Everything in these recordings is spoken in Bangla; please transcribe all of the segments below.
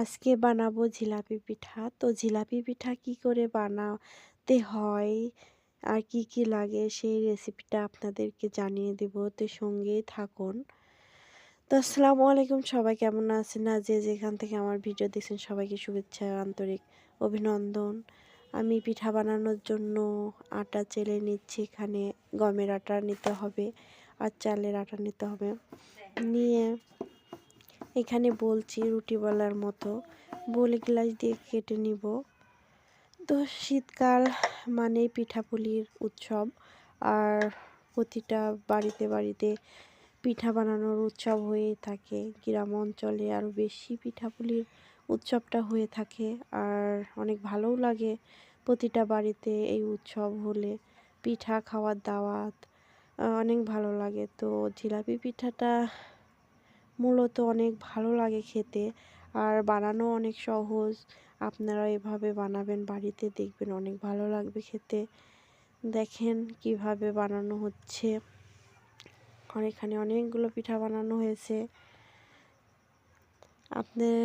আজকে বানাবো জিলাপি পিঠা। তো জিলাপি পিঠা কি করে বানাতে হয় আর কি কি লাগে সেই রেসিপিটা আপনাদেরকে জানিয়ে দেব। তো সঙ্গেই থাকুন। তো আসসালামু আলাইকুম, সবাই কেমন আছেন? না যে যেখান থেকে আমার ভিডিও দেখছেন, সবাইকে শুভেচ্ছা আন্তরিক অভিনন্দন। আমি পিঠা বানানোর জন্য আটা চেলে নিচ্ছি, এখানে গমের আটা নিতে হবে আর চালের আটা নিতে হবে। নিয়ে এখানে বলছি রুটি বলার মতো। বলে গ্লাস দিয়ে কেটে নিব। তো শীতকাল মানে পিঠাপুলির উৎসব। আর প্রতিটা বাড়িতে বাড়িতে পিঠা বানানোর উৎসব হয়ে থাকে। গ্রাম অঞ্চলে আরও বেশি পিঠাপুলির উৎসবটা হয়ে থাকে। আর অনেক ভালোও লাগে প্রতিটা বাড়িতে এই উৎসব হলে। পিঠা খাওয়ার দাওয়াত অনেক ভালো লাগে। তো জিলাপি পিঠাটা মূলত অনেক ভালো লাগে খেতে। আর বানানো অনেক সহজ। আপনারা এভাবে বানাবেন, বাড়িতে দেখবেন অনেক ভালো লাগবে খেতে। দেখেন কীভাবে বানানো হচ্ছে। আর এখানে অনেকগুলো পিঠা বানানো হয়েছে। আপনার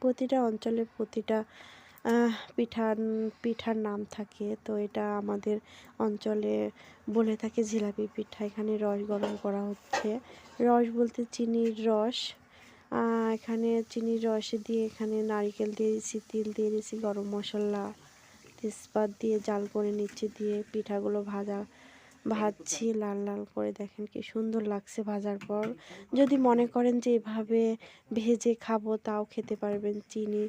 প্রতিটা অঞ্চলে প্রতিটা পিঠার পিঠার নাম থাকে। তো এটা আমাদের অঞ্চলে বলে থাকে জিলাপি পিঠা। এখানে রস গরম করা হচ্ছে। রস বলতে চিনির রস। এখানে চিনির রস দিয়ে এখানে নারিকেল দিয়ে দিয়েছি, তিল দিয়ে দিয়েছি, গরম মশলা, তেজপাত দিয়ে জাল করে নিচ্ছি দিয়ে পিঠাগুলো ভাজা, ভাজছি লাল লাল করে। দেখেন কি সুন্দর লাগছে ভাজার পর। যদি মনে করেন যে এভাবে ভেজে খাব, তাও খেতে পারবেন। চিনি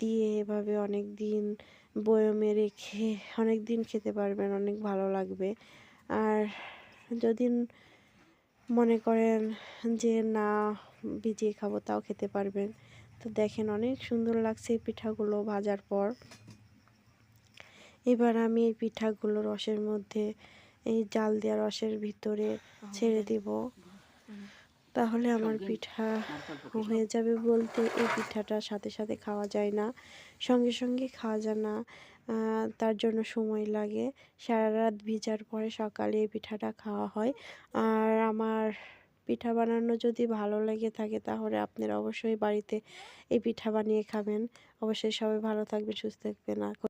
দিয়ে এভাবে অনেক দিন বয়মে রেখে অনেক দিন খেতে পারবেন অনেক ভালো লাগবে। আর যদি মনে করেন যে না ভিজিয়ে খাব তাও খেতে পারবেন। তো দেখেন অনেক সুন্দর লাগছে এই পিঠাগুলো ভাজার পর। এবার আমি এই পিঠাগুলো রসের মধ্যে এই জাল দেওয়া রসের ভিতরে ছেড়ে দিব। তাহলে আমার পিঠা হয়ে যাবে বলতে এই পিঠাটা সাথে সাথে খাওয়া যায় না। সঙ্গে সঙ্গে খাওয়া যায় না। তার জন্য সময় লাগে। সারা রাত ভিজার পরে সকালে এই পিঠাটা খাওয়া হয়। আর আমার পিঠা বানানো যদি ভালো লেগে থাকে তাহলে আপনারা অবশ্যই বাড়িতে এই পিঠা বানিয়ে খাবেন। অবশ্যই সবাই ভালো থাকবেন সুস্থ থাকবেন।